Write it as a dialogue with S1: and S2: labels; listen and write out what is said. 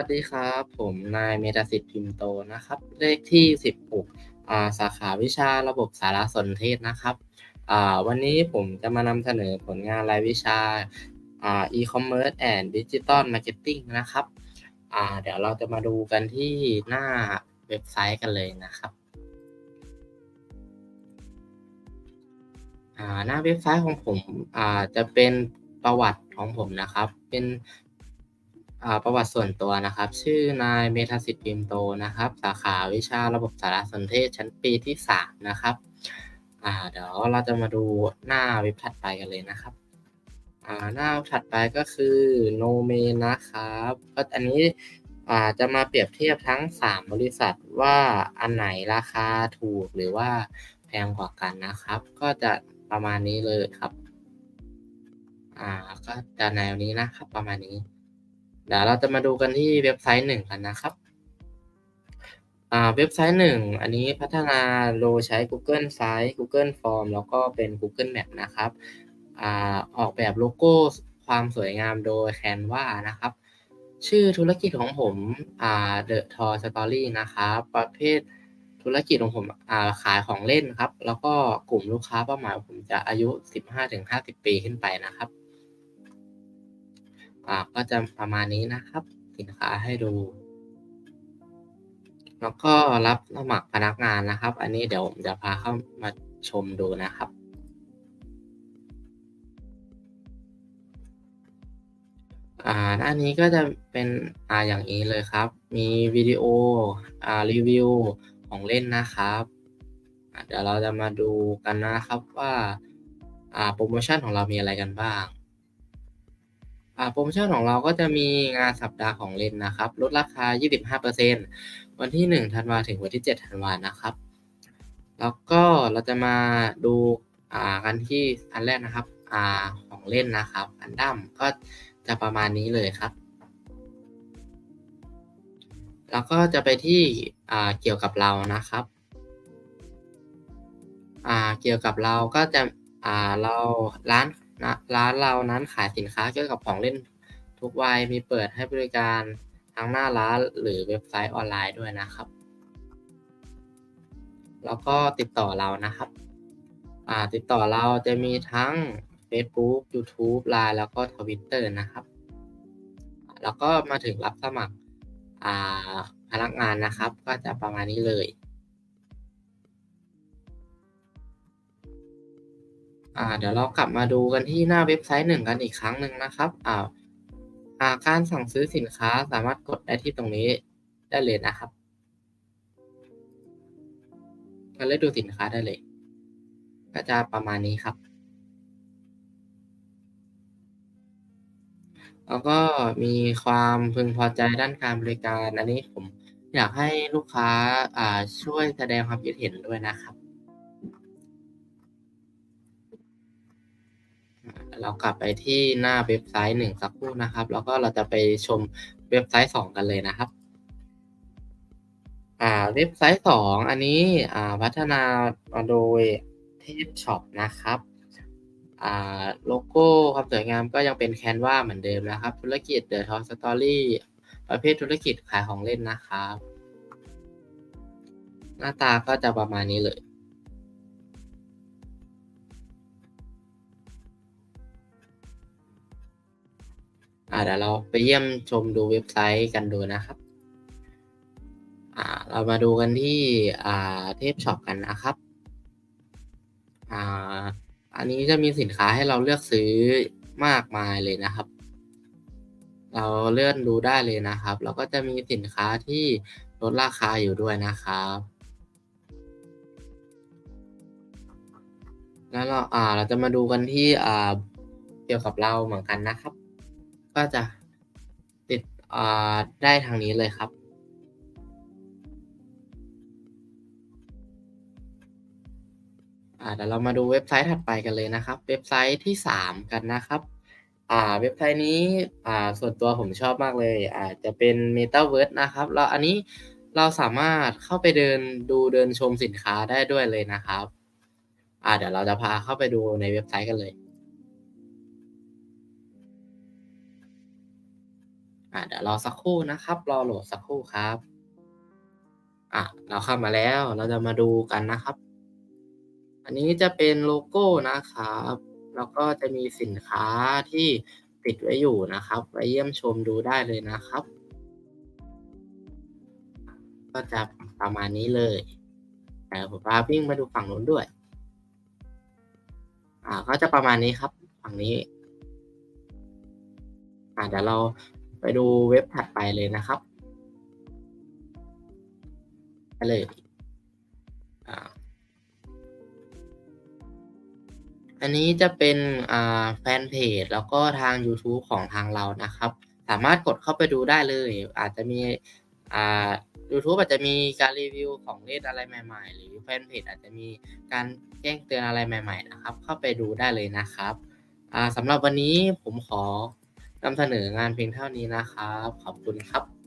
S1: ัสดีครับ ผมนายเมธสิทธิ์พิมโตนะครับ เลขที่ 16อ่าสาขาวิชาระบบสารสนเทศนะครับอ่าวันนี้ผมจะมานำเสนอผลงานรายวิชาอ่า e-commerce and digital marketing นะครับอ่าเดี๋ยวเราจะมาดูกันที่หน้าเว็บไซต์กันเลยนะครับอ่าหน้าเว็บไซต์ของผมอ่าจะเป็นประวัติของผมนะครับ เป็น ประวัติส่วนตัวนะครับ ชื่อนายเมธสิทธิ์พิมโตนะครับ สาขาวิชาระบบสารสนเทศชั้นปีที่3นะครับเดี๋ยวเราจะมาดูหน้าเว็บถัดไปกันเลยนะครับหน้าถัดไปก็คือ No m a นะครับก็อันนี้จะมาเปรียบเทียบทั้ง 3 บริษัทว่าอันไหนราคาถูกหรือว่าแพงกว่ากันนะครับ ก็จะประมาณนี้เลยครับ อ่าก็จะแนวนี้นะครับประมาณนี้ เดี๋ยวเราจะมาดูกันที่เว็บไซต์หนึ่งกันนะครับเว็บไซต์หนึ่งอันนี้พัฒนาโดยใช้ Google Sites Google Form แล้วก็เป็น Google Map นะครับอออกแบบโลโก้ความสวยงามโดย Canva นะครับ ชื่อธุรกิจของผมอ่า The Toy Story นะครับประเภทธุรกิจของผมอ่าขายของเล่นครับ แล้วก็กลุ่มลูกค้าเป้าหมายผมจะอายุ 15-50 ปีขึ้นไปนะครับ ก็จะประมาณนี้นะครับ สินค้าให้ดู แล้วก็รับสมัครพนักงานนะครับ อันนี้เดี๋ยวผมจะพาเข้ามาชมดูนะครับอ่าหน้านี้ก็จะเป็นอ่าอย่างนี้เลยครับ มีวิดีโออ่ารีวิวของเล่นนะครับเดี๋ยวเราจะมาดูกันนะครับว่าอ่าโปรโมชั่นของเรามีอะไรกันบ้าง โปรโมชั่นของเราก็จะมีงานสัปดาห์ของเล่นนะครับ ลดราคา 25%วันที่ 1 ธันวาถึงวันที่ 7 ธันวานะครับ แล้วก็เราจะมาดูกันที่อันแรกนะครับอของเล่นนะครับ อันดัมก็จะประมาณนี้เลยครับ แล้วก็จะไปที่เกี่ยวกับเรานะครับเกี่ยวกับเราก็จะเราร้าน ร้านเรานั้นขายสินค้าเกี่ยวกับของเล่นทุกวัยมีเปิดให้บริการทั้งหน้าร้านหรือเว็บไซต์ออนไลน์ด้วยนะครับ แล้วก็ติดต่อเรานะครับติดต่อเราจะมีทั้ง Facebook YouTube Line แล้วก็ Twitter นะครับ แล้วก็มาถึงรับสมัครพนักงานนะครับ ก็จะประมาณนี้เลย อ่าเดี๋ยวเรากลับมาดูกันที่หน้าเว็บไซต์หนึ่งกันอีกครั้งหนึ่งนะครับอ่าอ่าการสั่งซื้อสินค้าสามารถกดได้ที่ตรงนี้ได้เลยนะครับก็เลือกดูสินค้าได้เลย ก็จะประมาณนี้ครับ แล้วก็มีความพึงพอใจด้านการบริการ อันนี้ผมอยากให้ลูกค้าช่วยแสดงความคิดเห็นด้วยนะครับ เรากลับไปที่หน้าเว็บไซต์หนึ่งสักครู่นะครับ แล้วก็เราจะไปชมเว็บไซต์สองกันเลยนะครับอ่าเว็บไซต์สองอันนี้อ่าพัฒนามาโดยเทพช็อปนะครับอ่าโลโก้ความสวยงามก็ยังเป็นแคนวาเหมือนเดิมนะครับ ธุรกิจเดอะทอสตอรี่ประเภทธุรกิจขายของเล่นนะครับ หน้าตาก็จะประมาณนี้เลย เดี๋ยวเราไปเยี่ยมชมดูเว็บไซต์กันดูนะครับเรามาดูกันที่เทพช็อปกันนะครับอันนี้จะมีสินค้าให้เราเลือกซื้อมากมายเลยนะครับ เราเลื่อนดูได้เลยนะครับแล้วก็จะมีสินค้าที่ลดราคาอยู่ด้วยนะครับ แล้วเราอ่าเราจะมาดูกันที่อ่าเกี่ยวกับเราเหมือนกันนะครับ ก็จะติดอ่าได้ทางนี้เลยครับอ่าเดี๋ยวเรามาดูเว็บไซต์ถัดไปกันเลยนะครับ เว็บไซต์ที่ 3 กันนะครับอ่าเว็บไซต์นี้อ่าส่วนตัวผมชอบมากเลยอ่าจะเป็น Metaverse นะครับแล้วอันนี้เราสามารถเข้าไปเดินดูเดินชมสินค้าได้ด้วยเลยนะครับอ่าเดี๋ยวเราจะพาเข้าไปดูในเว็บไซต์กันเลย อ่าเดี๋ยวรอสักครู่นะครับ รอโหลดสักครู่ครับ อ่าเราเข้ามาแล้ว เราจะมาดูกันนะครับ อันนี้จะเป็นโลโก้นะครับ แล้วก็จะมีสินค้าที่ติดไว้อยู่นะครับ ไปเยี่ยมชมดูได้เลยนะครับ ก็จะประมาณนี้เลยแต่ผมพาวิ่งมาดูฝั่งนู้นด้วย อ่า ก็จะประมาณนี้ครับ ฝั่งนี้ อ่าเดี๋ยวเรา ไปดูเว็บถัดไปเลยนะครับไปเลยอันนี้จะเป็นแฟนเพจแล้วก็ทางยูทูบของทางเรานะครับ สามารถกดเข้าไปดูได้เลย อาจจะมีอ่ายูทูบอาจจะมีการรีวิวของเล่นอะไรใหม่ ๆ หรือแฟนเพจอาจจะมีการแจ้งเตือนอะไรใหม่ ๆ นะครับ เข้าไปดูได้เลยนะครับสำหรับวันนี้ผมขอ นำเสนองานเพียงเท่านี้นะครับ ขอบคุณครับ